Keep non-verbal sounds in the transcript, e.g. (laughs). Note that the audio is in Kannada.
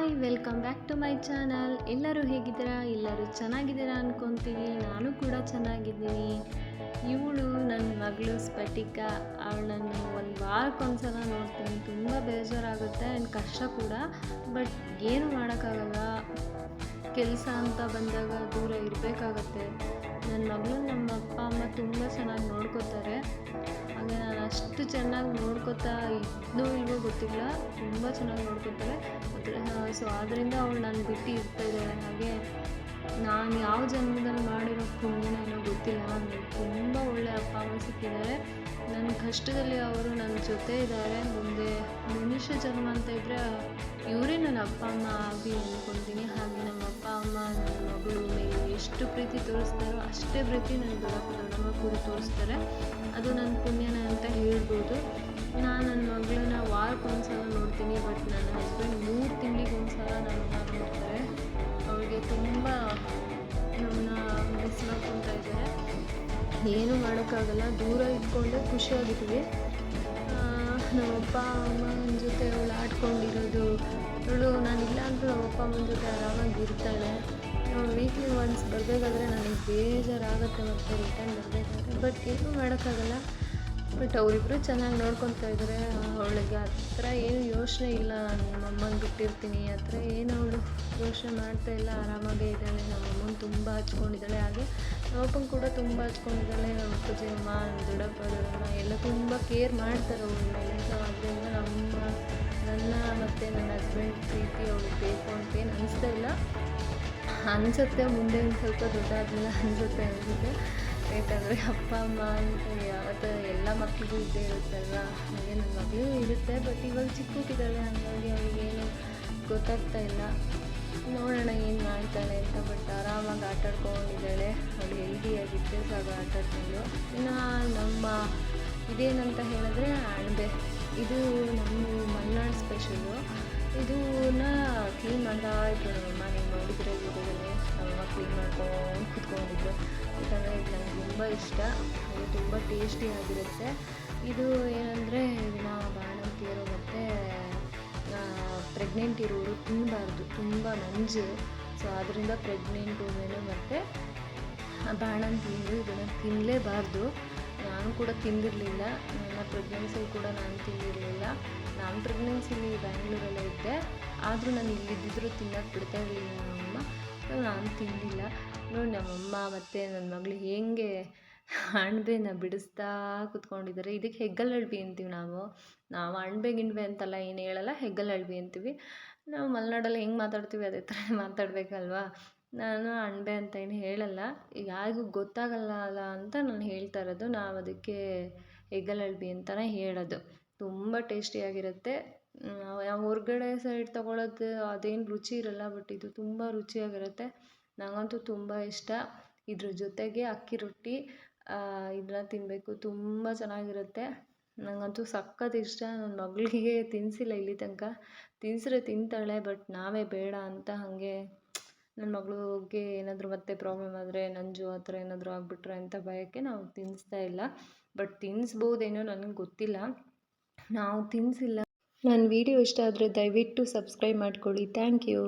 Hi, welcome back to my channel. ಎಲ್ಲರೂ ಹೇಗಿದ್ದೀರಾ? ಎಲ್ಲರೂ ಚೆನ್ನಾಗಿದ್ದೀರಾ ಅನ್ಕೊತೀವಿ. ನಾನು ಕೂಡ ಚೆನ್ನಾಗಿದ್ದೀನಿ. ಇವಳು ಮಗಳು ಸ್ಫಟಿಕ, ಅವಳನ್ನು ಒಂದು ವಾರಕ್ಕೊಂದ್ಸಲ ನೋಡ್ತೀನಿ. ತುಂಬ ಬೇಜಾರಾಗುತ್ತೆ ಆ್ಯಂಡ್ ಕಷ್ಟ ಕೂಡ. ಬಟ್ ಏನು ಮಾಡೋಕ್ಕಾಗಲ್ಲ. ಕೆಲಸ ಅಂತ ಬಂದಾಗ ದೂರ ಇರಬೇಕಾಗತ್ತೆ. ನನ್ನ ಮಗಳು ನಮ್ಮ ಅಪ್ಪ, ಅಮ್ಮ ತುಂಬ ಚೆನ್ನಾಗಿ ನೋಡ್ಕೋತಾರೆ. ಹಾಗೆ ನಾನು ಅಷ್ಟು ಚೆನ್ನಾಗಿ ನೋಡ್ಕೋತಾ ಇದ್ನೋ ಇಲ್ವೋ ಗೊತ್ತಿಲ್ಲ. ತುಂಬ ಚೆನ್ನಾಗಿ ನೋಡ್ಕೋತಾರೆ. ಸೊ ಆದ್ದರಿಂದ ಅವಳು ನಾನು ಬಿಟ್ಟು ಇರ್ತಾ ಇದ್ದಾಳೆ. ಹಾಗೆ ನಾನು ಯಾವ ಜನ್ಮದಲ್ಲಿ ಮಾಡಿರೋ ಗೊತ್ತಿಲ್ಲ ನನಗೆ ತುಂಬ ಒಳ್ಳೆಯ ಅಪ್ಪ, ಅಮ್ಮ ಸಿಕ್ಕಿದ್ದಾರೆ. ನನ್ನ ಕಷ್ಟದಲ್ಲಿ ಅವರು ನನ್ನ ಜೊತೆ ಇದ್ದಾರೆ. ಮುಂದೆ ಮನುಷ್ಯ ಜನ್ಮ ಅಂತ ಇದ್ದರೆ ಇವರೇ ನನ್ನ ಅಪ್ಪ, ಅಮ್ಮ ಆಗಿ ಅಂದ್ಕೊಳ್ತೀನಿ ಹಾಗೆ ನಮ್ಮ ಅಪ್ಪ, ಅಮ್ಮ, ನನ್ನ ಮಗಳು ಮೇಲೆ ಎಷ್ಟು ಪ್ರೀತಿ ತೋರಿಸ್ತಾರೋ ಅಷ್ಟೇ ಪ್ರೀತಿ ನನ್ನ ದೊಡ್ಡಪ್ಪ, ದೊಡ್ಡಮ್ಮ ಕೂಡ ತೋರಿಸ್ತಾರೆ. ಅದು ನನ್ನ ಪುಣ್ಯನ ಅಂತ ಹೇಳ್ಬೋದು. ನಾನು ನನ್ನ ಮಗಳನ್ನ ವಾರಕ್ಕೊಂದ್ಸಲ ನೋಡ್ತೀನಿ, ಬಟ್ ನನ್ನ ಹಸ್ಬೆಂಡ್ ಮೂರು ತಿಂಗಳಿಗೊಂದ್ಸಲ ನಾನು ಏನು ಮಾಡೋಕ್ಕಾಗಲ್ಲ, ದೂರ ಇದ್ಕೊಂಡೆ ಖುಷಿಯಾಗಿದ್ದೀವಿ ನಮ್ಮಪ್ಪ ಅಮ್ಮನ ಜೊತೆ ಅವಳು ಆಡ್ಕೊಂಡಿರೋದು. ಅವಳು ನಾನಿಲ್ಲ ಅಂದರೂ ನಮ್ಮಪ್ಪ, ಅಮ್ಮನ ಜೊತೆ ಆರಾಮಾಗಿ ಇರ್ತಾಳೆ. ವೀಕ್ಲಿ ಒನ್ಸ್ ಬರಬೇಕಾದ್ರೆ ನನಗೆ ಬೇಜಾರಾಗುತ್ತೆ ಮತ್ತೆ ರಿಟರ್ನ್ ಬರಬೇಕಾದ್ರೆ. ಬಟ್ ಏನೂ ಮಾಡೋಕ್ಕಾಗಲ್ಲ. ಬಟ್ ಅವರಿಬ್ಬರು ಚೆನ್ನಾಗಿ ನೋಡ್ಕೊತಾ ಇದ್ದಾರೆ ಅವಳಿಗೆ ಆ ಥರ ಏನು ಯೋಚನೆ ಇಲ್ಲ. ನಮ್ಮ ಅಮ್ಮನ ಬಿಟ್ಟಿರ್ತೀನಿ. ಆ ಥರ ಏನು ಅವಳು ಯೋಚನೆ ಮಾಡ್ತಾ ಇಲ್ಲ. ಆರಾಮಾಗೇ ಇದ್ದಾಳೆ. ನಮ್ಮ ಅಮ್ಮನ ತುಂಬ ಹಚ್ಕೊಂಡಿದ್ದಾಳೆ. ಹಾಗೆ ನಮ್ಮಪ್ಪನ ಕೂಡ ತುಂಬ ಹಚ್ಕೊಂಡಿದ್ದಾಳೆ. ನಮ್ಮ ಅಪ್ಪಾಜಿ, ಅಮ್ಮ ದೊಡ್ಡಪ್ಪ, ದೊಡ್ಡಮ್ಮ ಎಲ್ಲ ತುಂಬ ಕೇರ್ ಮಾಡ್ತಾರೆ ಅವಳ ಮೇಲೆ. ಸೊ ಅದರಿಂದ ನಮ್ಮ, ನನ್ನ ಮತ್ತು ನನ್ನ ಹಸ್ಬೆಂಡ್ ಪ್ರೀತಿ ಅವಳಿಗೆ ಬೇಕು ಅಂತ ಏನು ಅನಿಸ್ತಾ ಇಲ್ಲ. ಅನಿಸುತ್ತೆ ಮುಂದೆ ಒಂದು ಸ್ವಲ್ಪ ದೊಡ್ಡಾದ್ಮೇಲೆ ಅನಿಸುತ್ತೆ ಅನಿಸುತ್ತೆ. ಯಾಕಂದರೆ ಅಪ್ಪ, ಅಮ್ಮ ಅಂತ ಯಾವತ್ತು ಎಲ್ಲ ಇದ್ದೇ ಇರುತ್ತಲ್ವ? ಹಾಗೆ ನನ್ನ ಮಗಳು ಇರುತ್ತೆ ಬಟ್ ಇವಾಗ ಚಿಕ್ಕಕ್ಕಿದ್ದಾಳೆ ಹಾಗಾಗಿ ಅವಳಿಗೇನು ಗೊತ್ತಾಗ್ತಾ ಇಲ್ಲ. ನೋಡೋಣ ಏನು ಮಾಡ್ತಾಳೆ ಅಂತ ಬಟ್ ಆರಾಮಾಗಿ ಆಟ ಆಡ್ಕೊಂಡಿದ್ದಾಳೆ. ಅವಳು ಹೆಲ್ದಿಯಾಗಿದ್ದರೆ ಸಾಕು ಆಟ ಆಡ್ಕೊಂಡು. ಇನ್ನು ನಮ್ಮ ಇದೇನಂತ ಹೇಳಿದ್ರೆ ಅಣಬೆ. ಇದು ನಮ್ಮ ಮಲೆನಾಡು ಸ್ಪೆಷಲು ಇದನ್ನ ಮಾಡ್ತಾ ಇದ್ರು ನಾನು ನೀವು ನೋಡಿದರೆ ವಿಡಿಯೋದಲ್ಲಿ ನಮ್ಮ ಕ್ಲೀನ್ ಮಾಡ್ಕೊಂಡು ಕುತ್ಕೊಂಡಿದ್ರು ಯಾಕಂದರೆ ಇದು ನನಗೆ ತುಂಬ ಇಷ್ಟ ಇದು ತುಂಬ ಟೇಸ್ಟಿಯಾಗಿರುತ್ತೆ ಇದು ಏನಂದರೆ ಇದನ್ನ ಬಾಣಂತಿಯರು ಮತ್ತು ಪ್ರೆಗ್ನೆಂಟ್ ಇರೋರು ತಿನ್ನಬಾರ್ದು ತುಂಬ ನಂಜು ಸೊ ಅದರಿಂದ ಪ್ರೆಗ್ನೆಂಟ್ ವುಮೆನು ಮತ್ತು ಬಾಣಂತಿಯರು ಇದನ್ನು ತಿನ್ನಲೇಬಾರ್ದು ನಾನು ಕೂಡ ತಿಂದಿರಲಿಲ್ಲ. ನನ್ನ ಪ್ರೆಗ್ನೆನ್ಸಿ ಕೂಡ ನಾನು ತಿಂದಿರಲಿಲ್ಲ. ನಾನು ಪ್ರೆಗ್ನೆನ್ಸಿಲಿ ಬ್ಯಾಂಗ್ಳೂರಲ್ಲೇ ಇದ್ದೆ. ಆದರೂ ನಾನು ಇಲ್ಲಿದ್ದಿದ್ರು ತಿನ್ನೋಕೆ ಬಿಡ್ತಾ ಇರಲಿಲ್ಲ ನಮ್ಮಮ್ಮ. ನಾನು ತಿಂದಿಲ್ಲ. ನೋಡಿ ನಮ್ಮಮ್ಮ ಮತ್ತು ನನ್ನ ಮಗಳು ಹೇಗೆ ಅಣಬೆನ ಬಿಡಿಸ್ತಾ ಕುತ್ಕೊಂಡಿದ್ದಾರೆ. ಇದಕ್ಕೆ ಹೆಗ್ಗಲ್ ಅಳ್ಬಿ ಅಂತೀವಿ ನಾವು. ನಾವು ಅಣ್ಬೆ ಗಿಣ್ಬೆ ಅಂತಲ್ಲ ಏನು ಹೇಳಲ್ಲ, ಹೆಗ್ಗಲ್ ಅಳ್ಬಿ ಅಂತೀವಿ. ನಾವು ಮಲೆನಾಡಲ್ಲಿ ಹೆಂಗೆ ಮಾತಾಡ್ತೀವಿ ಅದೇ ಥರ (laughs) ಮಾತಾಡಬೇಕಲ್ವಾ? ನಾನು ಅಣ್ಬೆ ಅಂತ ಏನು ಹೇಳಲ್ಲ. ಯಾರಿಗೂ ಗೊತ್ತಾಗಲ್ಲ ಅಲ್ಲ ಅಂತ ನಾನು ಹೇಳ್ತಾ ಇರೋದು. ನಾವು ಅದಕ್ಕೆ ಹೆಗ್ಗಲ್ ಅಳ್ಬಿ ಅಂತಲೇ ಹೇಳೋದು. ತುಂಬ ಟೇಸ್ಟಿಯಾಗಿರುತ್ತೆ ಹೊರ್ಗಡೆ ಸೈಡ್ ತಗೊಳ್ಳೋದು ಅದೇನು ರುಚಿ ಇರಲ್ಲ ಬಟ್ ಇದು ತುಂಬ ರುಚಿಯಾಗಿರುತ್ತೆ. ನನಗಂತೂ ತುಂಬ ಇಷ್ಟ. ಇದ್ರ ಜೊತೆಗೆ ಅಕ್ಕಿ ರೊಟ್ಟಿ ಇದನ್ನ ತಿನ್ನಬೇಕು ತುಂಬ ಚೆನ್ನಾಗಿರುತ್ತೆ. ನನಗಂತೂ ಸಖತ್ ಇಷ್ಟ. ನನ್ನ ಮಗಳಿಗೆ ತಿನ್ನಿಸಿಲ್ಲ ಇಲ್ಲಿ ತನಕ. ತಿನ್ಸಿದ್ರೆ ತಿಂತಾಳೆ ಬಟ್ ನಾವೇ ಬೇಡ ಅಂತ ಹಾಗೆ ನನ್ನ ಮಗಳಿಗೆ ಏನಾದರೂ ಮತ್ತೆ ಪ್ರಾಬ್ಲಮ್ ಆದರೆ, ನಂಜು ಆ ಥರ ಏನಾದರೂ ಆಗಿಬಿಟ್ರೆ ಅಂತ ಭಯಕ್ಕೆ ನಾವು ತಿನ್ನಿಸ್ತಾ ಇಲ್ಲ. ಬಟ್ ತಿನ್ನಿಸ್ಬೋದೇನೋ ನನಗೆ ಗೊತ್ತಿಲ್ಲ. ನಾವು ತಿನ್ನಿಸಿಲ್ಲ ನನ್ನ ವಿಡಿಯೋ ಇಷ್ಟ ಆದರೆ ದಯವಿಟ್ಟು ಸಬ್ಸ್ಕ್ರೈಬ್ ಮಾಡ್ಕೊಳ್ಳಿ. Thank you.